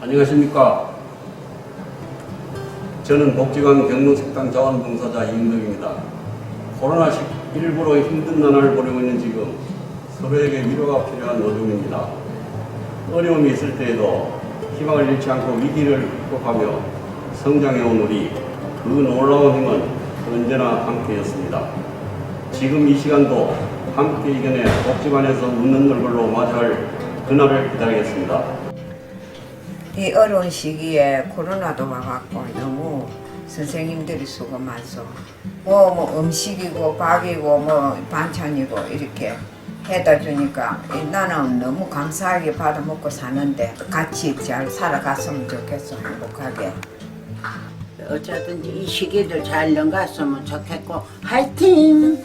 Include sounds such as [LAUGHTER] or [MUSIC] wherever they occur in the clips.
안녕하십니까. 저는 복지관 경로식당 자원봉사자 이은덕입니다. 코로나19로 힘든 나날을 보내고 있는 지금 서로에게 위로가 필요한 노동입니다. 어려움이 있을 때에도 희망을 잃지 않고 위기를 극복하며 성장해온 우리 그 놀라운 힘은 언제나 함께였습니다. 지금 이 시간도 함께 이겨내 복지관에서 웃는 얼굴로 맞이할 그날을 기다리겠습니다. 이 어려운 시기에 코로나도 와갖고 너무 선생님들이 수고 많소. 뭐, 뭐 음식이고 밥이고 뭐 반찬이고 이렇게 해다 주니까 나는 너무 감사하게 받아 먹고 사는데 같이 잘 살아갔으면 좋겠어 행복하게. 어쩌든지 이 시기를 잘 넘갔으면 좋겠고 화이팅!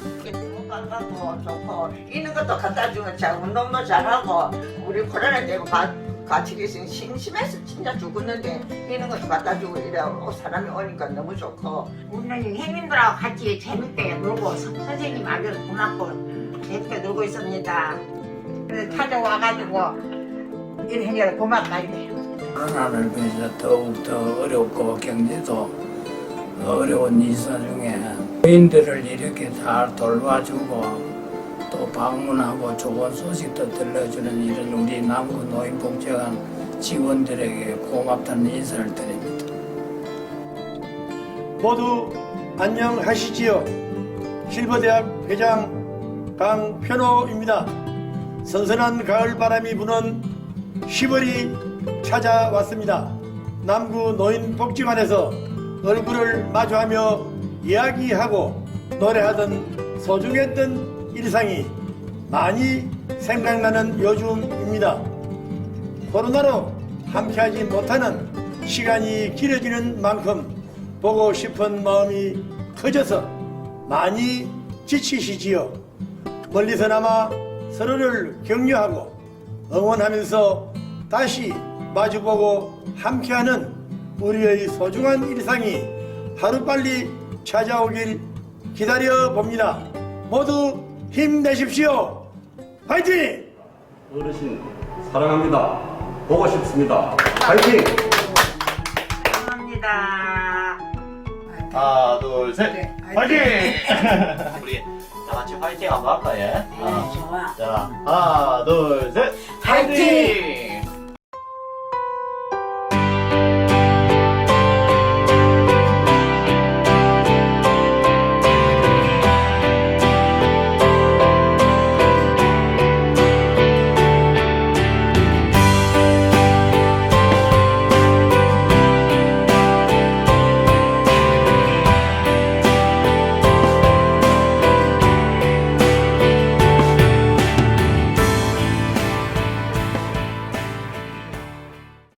반갑고 좋고 있는 것도 갖다 주면 잘 운동도 잘하고 우리 코로나 때문에 가, 같이 계신 심심해서 진짜 죽었는데 있는 것도 갖다 주고 이래 사람이 오니까 너무 좋고 우리는 형님들하고 같이 재밌게 놀고 선- 선생님 아주 고맙고 재밌게 놀고 있습니다. 그래서 찾아와가지고 이런 행여를 고맙다 이래. 코로나를 인해서 더욱더 어렵고 경제도 어려운 이 사 중에 노인들을 이렇게 잘 돌봐주고 또 방문하고 좋은 소식도 들려주는 이런 우리 남구 노인복지관 직원들에게 고맙다는 인사를 드립니다. 모두 안녕하시지요. 실버대학 회장 강편호입니다. 선선한 가을 바람이 부는 10월이 찾아왔습니다. 남구 노인복지관에서 얼굴을 마주하며 이야기하고 노래하던 소중했던 일상이 많이 생각나는 요즘입니다. 코로나로 함께하지 못하는 시간이 길어지는 만큼 보고 싶은 마음이 커져서 많이 지치시지요. 멀리서나마 서로를 격려하고 응원하면서 다시 마주보고 함께하는 우리의 소중한 일상이 하루빨리 찾아오길 기다려 봅니다. 모두 힘내십시오. 화이팅! 어르신 사랑합니다. 보고 싶습니다. 파이팅! 감사합니다. 하나 둘 셋. 네, 파이팅! [LAUGHS] 우리 다 같이 파이팅 한번 할까 예? 어. 좋아 자 하나 둘 셋. 파이팅!